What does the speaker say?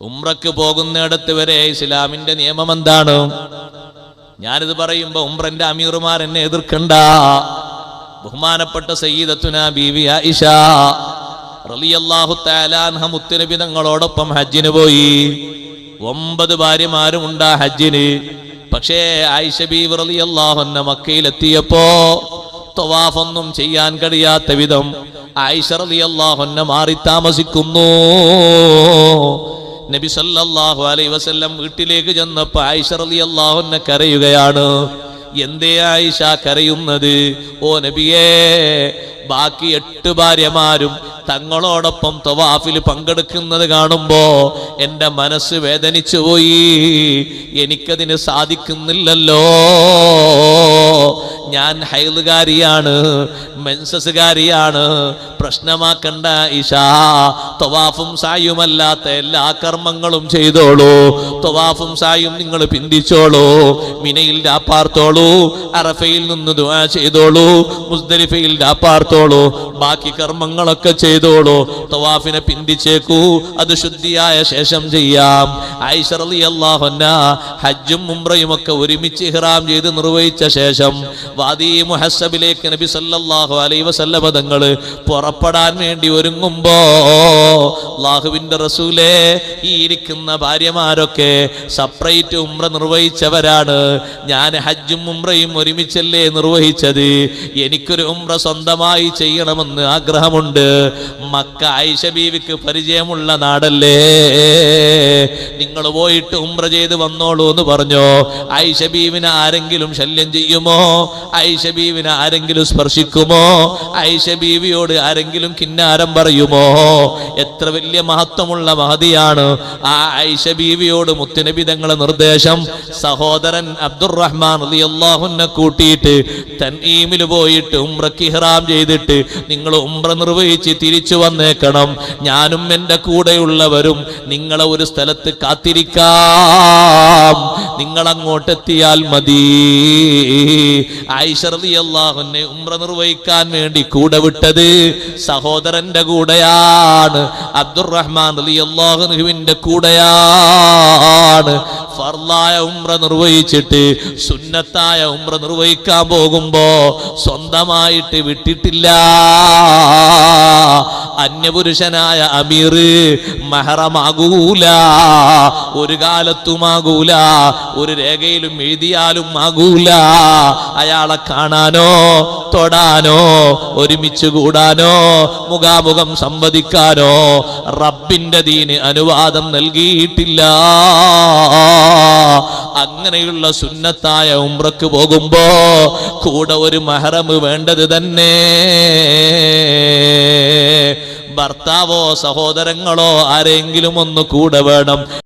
ഉംറക്ക് പോകുന്നിടത്ത് വരെ ഇസ്ലാമിന്റെ നിയമം എന്താണ് ഞാനിത് പറയുമ്പോ ഉംറന്റെ അമീർമാർ എന്നെ എതിർക്കണ്ട. ബഹുമാനപ്പെട്ട സയ്യിദത്തുന ബീവി ആയിഷ റളിയല്ലാഹു താലാൻഹ മുത്തുനബി തങ്ങളോടൊപ്പം ഹജ്ജിന് പോയി. ഒമ്പത് ഭാര്യമാരും ഉണ്ടാ ഹജ്ജിന്. പക്ഷേ ആയിഷ ബീവി റളിയല്ലാഹു അൻഹ മക്കയിലെത്തിയപ്പോ ത്വാഫൊന്നും ചെയ്യാൻ കഴിയാത്ത വിധം ആയിഷ റളിയല്ലാഹു അൻഹ മാറി താമസിക്കുന്നു നബി സല്ലല്ലാഹു അലൈ വസല്ലം വീട്ടിലേക്ക് ചെന്നപ്പോൾ ആയിഷ റളിയല്ലാഹു അൻഹ കരയുകയാണ്. എന്തേ ആയിഷ കരയുന്നത്? ഓ നബിയേ ബാക്കി എട്ട് ഭാര്യമാരും തങ്ങളോടൊപ്പം തവാഫിൽ പങ്കെടുക്കുന്നത് കാണുമ്പോ എന്റെ മനസ്സ് വേദനിച്ചു പോയി. എനിക്കതിന് സാധിക്കുന്നില്ലല്ലോ. ഞാൻ ഹൈലുകാരിയാണ് മെൻസസുകാരിയാണ്. പ്രശ്നമാക്കണ്ട ഇഷാ തൊവാഫും സായുമല്ലാത്ത എല്ലാ കർമ്മങ്ങളും ചെയ്തോളൂ. തൊവാഫും സായും നിങ്ങൾ പിന്തിച്ചോളൂ. മിനയിൽ രാപ്പാർത്തോളൂ അറഫയിൽ നിന്ന് ദുആ ചെയ്തോളൂ. മുസ്ദലിഫയിൽ രാപ്പാർത്തോളൂ ബാക്കി കർമ്മങ്ങളൊക്കെ ചെയ്തോളൂ. തൊവാഫിനെ പിന്തിച്ചേക്കൂ. അത് ശുദ്ധിയായ ശേഷം ചെയ്യാം. റളിയല്ലാഹു അൻഹ ഹജ്ജും ഉംറയും ഒക്കെ ഒരുമിച്ച് ഇഹ്റാം ചെയ്ത് നിർവഹിച്ച ശേഷം വാദി മുഹസബിലേക്ക് നബി സല്ലല്ലാഹു അലൈഹി വസല്ലമ തങ്ങൾ പുറപ്പെടാൻ വേണ്ടി ഒരുങ്ങുമ്പോ അള്ളാഹുവിന്റെ റസൂലേ ഈ ഇരിക്കുന്ന ഭാര്യമാരൊക്കെ സെപ്പറേറ്റ് ഉംറ നിർവഹിച്ചവരാണ്. ഞാൻ ഹജ്ജും ഉംറയും ഒരുമിച്ചല്ലേ നിർവഹിച്ചത്? എനിക്കൊരു ഉംറ സ്വന്തമായി ചെയ്യണമെന്ന് ആഗ്രഹമുണ്ട്. മക്ക ആയിഷ ബീവിക്ക് പരിചയമുള്ള നാടല്ലേ? നിങ്ങൾ പോയിട്ട് ഉംറ ചെയ്ത് വന്നോളൂ എന്ന് പറഞ്ഞോ? ആയിഷ ബീവിനെ ആരെങ്കിലും ശല്യം ചെയ്യുമോ? ആയിഷ ബീവിനെ ആരെങ്കിലും സ്പർശിക്കുമോ? ആയിഷ ബീവിയോട് ആരെങ്കിലും കിന്നാരം പറയുമോ? എത്ര വലിയ മഹത്വമുള്ള മഹതിയാണ്. ആ ആയിഷ ബീവിയോട് മുത്തുനബി തങ്ങളെ നിർദ്ദേശം സഹോദരൻ അബ്ദുറഹ്മാൻ അള്ളാഹുനെ കൂട്ടിയിട്ട് തന്നീമിൽ പോയിട്ട് ഉംറക്ക് ഇഹ്റാം ചെയ്തിട്ട് നിങ്ങൾ ഉംറ നിർവഹിച്ച് തിരിച്ചു വന്നേക്കണം. ഞാനും എന്റെ കൂടെയുള്ളവരും നിങ്ങളെ ഒരു സ്ഥലത്ത് കാത്തിരിക്കാം. നിങ്ങൾ അങ്ങോട്ട് എത്തിയാൽ മതി അള്ളാഹുനെ ഉംറ നിർവഹിക്കാൻ വേണ്ടി കൂടെ വിട്ടത് സഹോദരന്റെ കൂടെയാണ്. അബ്ദുറഹ്മാൻ അലി അള്ളാഹുനുവിന്റെ കൂടെയാണ്. ഫർലായ ഉമ്ര നിർവഹിച്ചിട്ട് സുന്നത്തായ ഉമ്ര നിർവഹിക്കാൻ പോകുമ്പോ സ്വന്തമായിട്ട് വിട്ടിട്ടില്ല. അന്യപുരുഷനായ അമീർ മഹറമാകൂല ഒരു കാലത്തുമാകൂല ഒരു രേഖയിലും എഴുതിയാലും ആകൂല. അയാളെ കാണാനോ തൊടാനോ ഒരുമിച്ച് കൂടാനോ മുഖാമുഖം സംവദിക്കാനോ റബ്ബിന്റെ ദീന് അനുവാദം നൽകിയിട്ടില്ല. അങ്ങനെയുള്ള സുന്നത്തായ ഉംറക്ക് പോകുമ്പോ കൂടെ ഒരു മഹറം വേണ്ടത് തന്നെ. ഭർത്താവോ സഹോദരങ്ങളോ ആരെങ്കിലും ഒന്ന് കൂടെ വേണം.